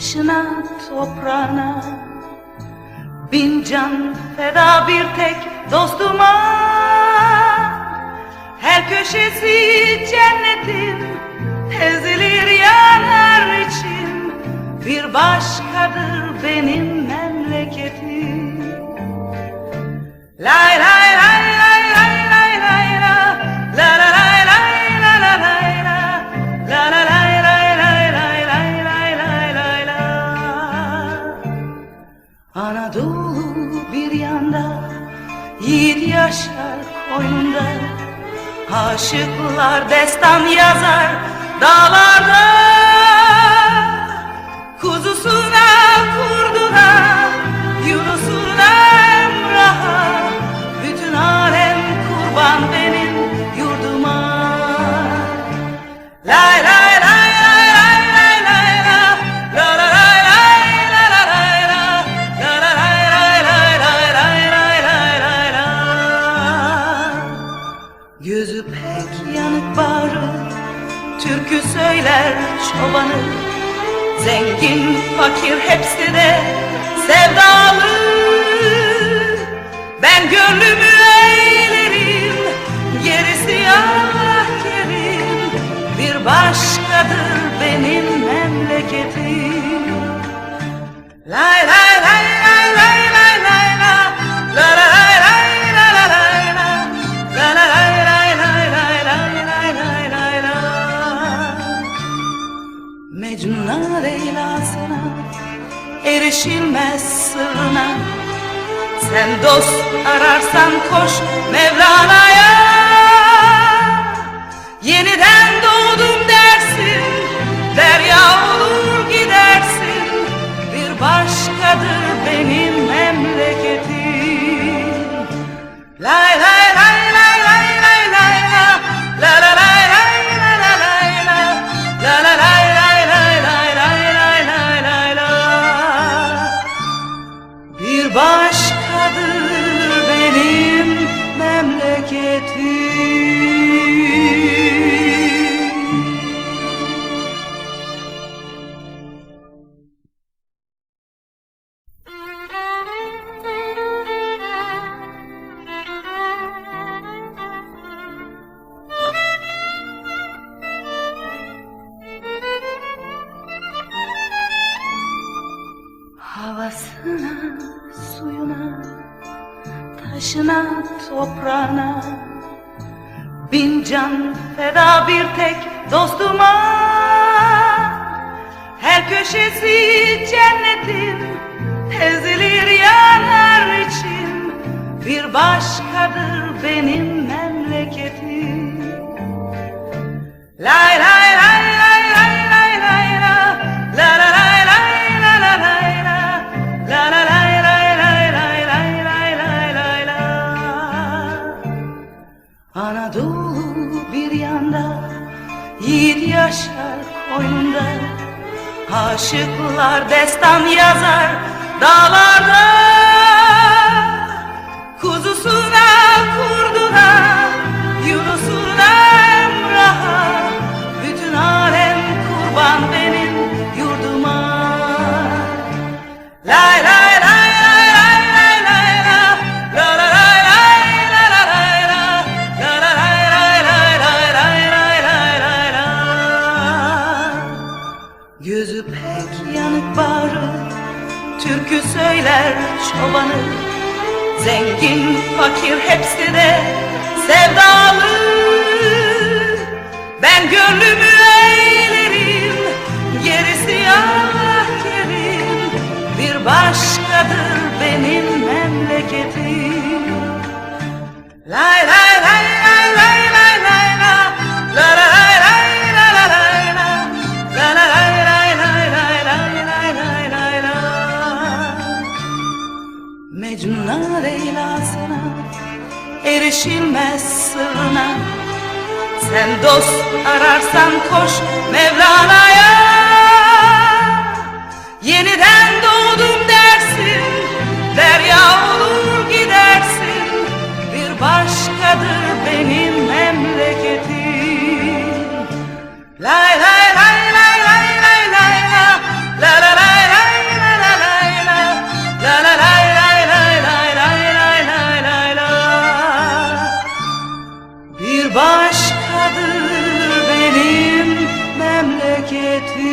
taşına toprağına. Bin can feda bir tek dostuma. Her köşesi cennetin ezilir yani alnında Yiğit yaşar koynunda Aşıklar destan yazar dağlarda. Türkü söyler çobanı. Zengin fakir hepsi de sevdalı. Ben gönlümü eğlerim gerisi ah yerim. Bir başkadır benim memleketim. Sen dost ararsan koş Mevlana'ya. Yeniden doğdum dersin Derya olur gidersin. Bir başkadır taşına toprağına. Bin can feda bir tek dostuma. Her köşesi cennetin ezilir yanar için. Bir başkadır benim memleketim. Lay lay Yiğit yaşar koynunda Aşıklar destan yazar dağlarda. Kuzusuna Yüzü pek yanık bağırır Türkü söyler çobanı. Zengin fakir hepsi de sevdalı. Ben gönlümü erişilmez sırrına. Sen dost ararsan koş Mevlana'ya. Yeniden doğdum dersin Derya olur gidersin. Bir başkadır benim memleketim. και τι.